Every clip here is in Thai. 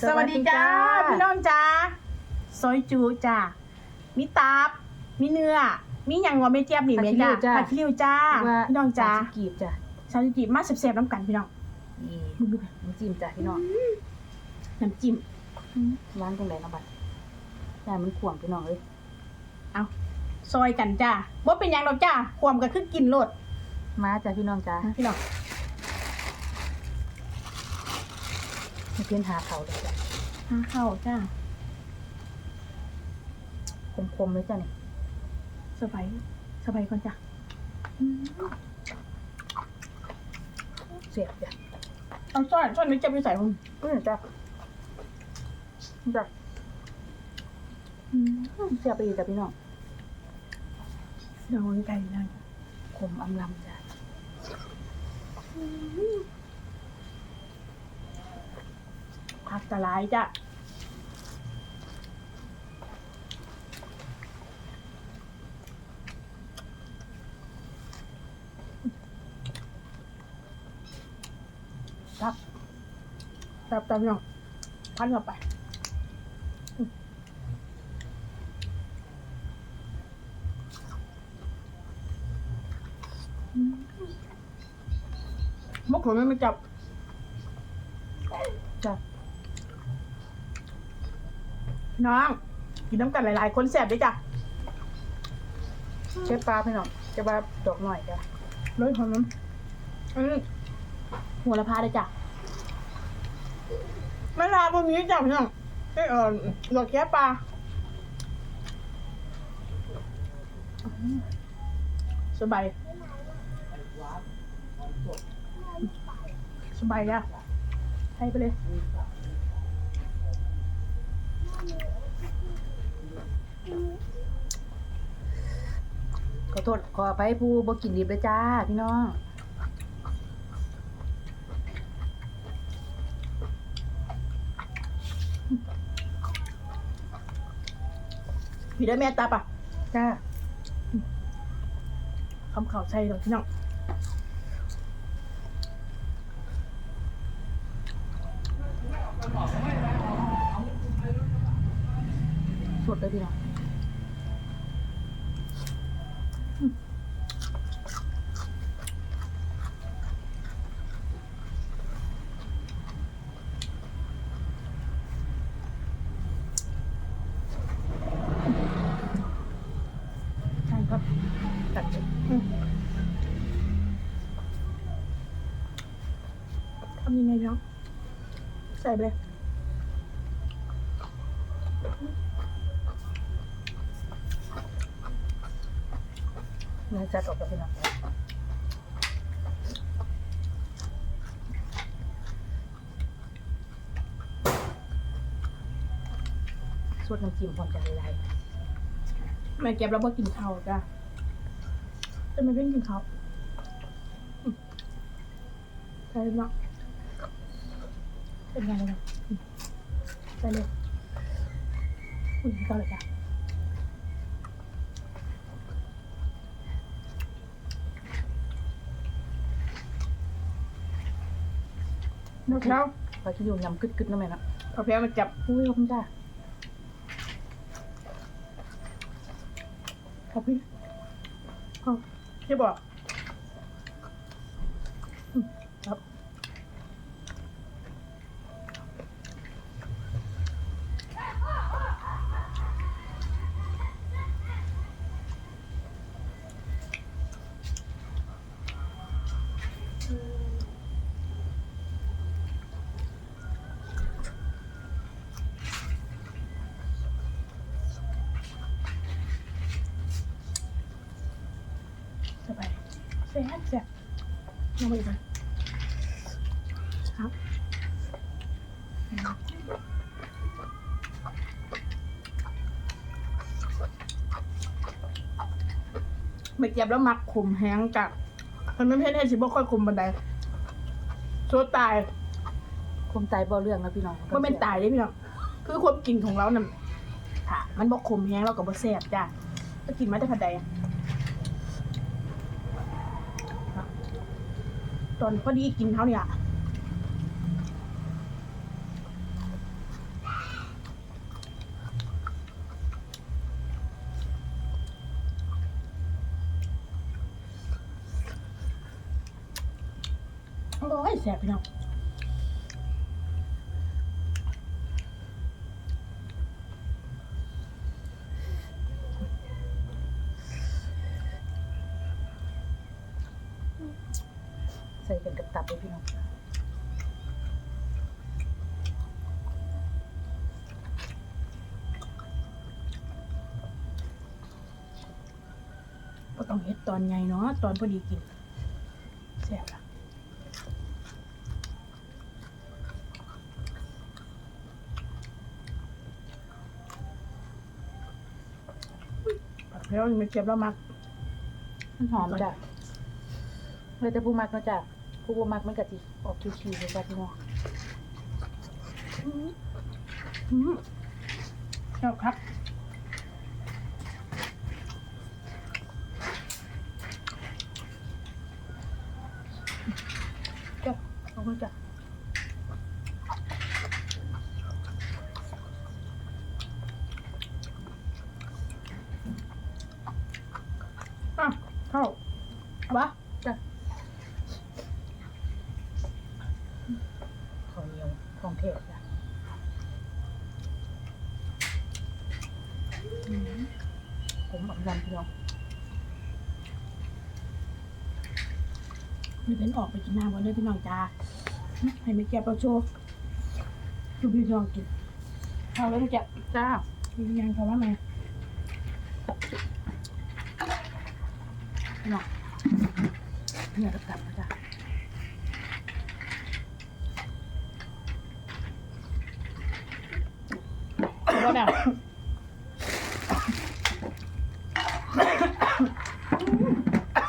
สวัสดีจ้าพี่น้องจ้าซอยจูจ้ามีตับ มีเนื้อ มีหยังว่าไม่เจี๊ยบนี่แม่จ้าผัดขี้ริ้วจ้าพี่น้องจ้าสมสิบกีบจ้ะชาวจีบมาแซ่บๆน้ำกันพี่น้องนี่มึงดูไปน้ำจิ้มจ้ะพี่น้องน้ำจิ้มร้านตรงไหนนะบัดแต่มันขวางพี่น้องเลยเอาซอยกันจ้าว่าเป็นหยังดอกจ้าความก็คือกินโลดมาจ้ะพี่น้องจ้านะพี่น้อง เพี้ยนหาเขาเลยจ้ะหาข้าวจ้าคมๆเลยจ้ะนี่สบายสบายก่อนจ้าอืมเสียบจ้ะเอาซ่อนซ่อนไม่เจ็บไม่ใส่ผมอืมจ้ะจ้ะอืมเสียบไปอีกจ้ะพี่น้องเดี๋ยวไก่นั่นคมอำลำจ้ะ ผักตะไลายจ้าครับครับตามน้องพันเข้าไปอืมอืมมะขามไม่จับ จ้ะ น้องกินน้ำกันหลาย ๆ คนแสบด้วยจ้ะเชฟปลาพี่น้องเชฟปลาดอกหน่อยจ้ะเลยหอมน้ำอันนี้หัวละพาเลยจ้ะไม่ลาบนนี้จ้ะพี่น้องไอเออดอกแค่ปลาสบายสบายจ้ะให้ไปเลย ขอโทษขออภัยผู้บ่กินดิบเลยจ้า พี่น้องพี่ได้แม่ตาปะจ้าคำข่าวใช่หรอกพี่น้อง ดเลยพี่น้องใช่ครับตัดทำยังไงน้องใส่ไปเลย เนื้อจัดออกกับพี่น้องสดน้ำจิ้มพร้อมกันหลยแม่เก็บแล้วพอกินข้าวจ้ะแต่ไม่เป็นกินข้าวใส่เนาะเป็นไงเลยเนาะอืมใส่เลยอุ่นกินข้าวเลยจ้ะ นกแล้วๆพอที่อยู่ยำกึดๆนั่นแหละเนาะเอาแพ้มาจับอุ้ยขอบคุณจ้าครับพี่เอาที่บอกอืมครับสบายแซ่บแซ่บลงไปอีกหน่อยครับไม่เก็บแล้วมักขมแห้งกับมันไม่เพ่นให้สิบ่ค่อยขมบันไดโซตายคมตายบ่เรื่องนะพี่น้องมันเป็นตายได้พี่น้องคือความกินของเราน่ะค่ะมันบ่ขมแห้งเราก็บ่แซ่บจ้ะก็กินมาแต่ผัดใด ตอนพอดีกินเท่าเนี่ยโอ้ยแสบไปแล้ว ใส่กันกับตับเลยพี่น้องก็ต้องเฮ็ดตอนใหญ่เนาะตอนพอดีกินแสบละผักแล้วยังไม่เจ็บแล้วมักมันหอมจ้ะเลยแต่ผู้มักเนาะจ้ะ ผู้บ่มักมันก็สิออกคิวๆเลยจ้ะพี่น้องอืมชอบครับจ้ะขอบคุณจ้ะ อะเข้าเอาวะ จ้ะข้าวเหนียว ของเทศจ้ะผมอำลำพี่น้องมีเป็นออกไปกินน้ำก่อนเลยพี่น้องจ้าให้ไม่แก็บเราโชว์ดูพี่น้องกินเข้าแล้วไม่แก็บจ้ามียังเขาว่าไงพี่น้องเนี่ยกับตับนะจ้ะ ก็ได้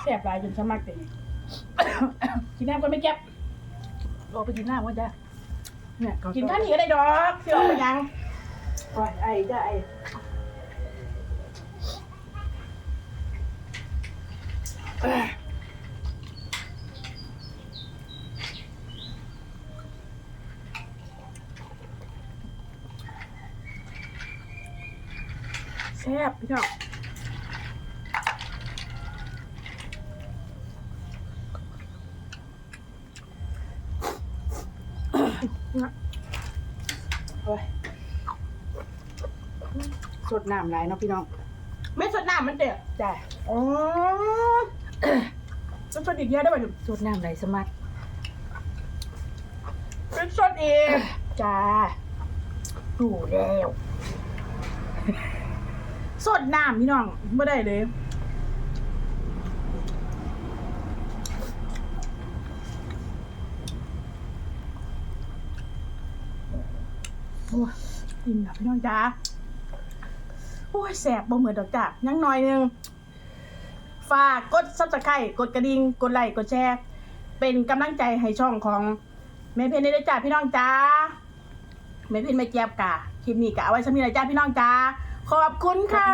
แสบหลายจนสมัครเลยกินน้ำก็ไม่แก็บรอไปกินหน้าว่าจ้ะเนี่ยเขกินข้าวเหนียวได้ดอกเสียออกไปยังโอ้ยไอ้จ้ะไอ้แซ่บพี่น้องนะโอ้ยสดน้ำหลายเนาะพี่น้อง ไม่สดน้ำมันเด็ดจ้ะอ๋อมันสดอีกเยอะได้ป่ะหนุ่มสดน้ำไหลสมัครเป็นสดอีกจ้าดูแล้ว สดน้ำพี่น้องไม่ได้เลยโอ้ยอิ่มแล้วพี่น้องจ้าโอ้ยแสบบ่เหมือนดอกจ้ายังหน่อยนึงฝากกดซับสไครต์กดกระดิ่งกดไลค์กดแชร์ เป็นกำลังใจให้ช่องของแม่เพนได้ด้วยจ้าพี่น้องจ้าแม่เพนไม่เจี๊ยบกะคลิปนี้กะเอาไว้สำหรับจ้าพี่น้องจ้า ขอบคุณค่ะ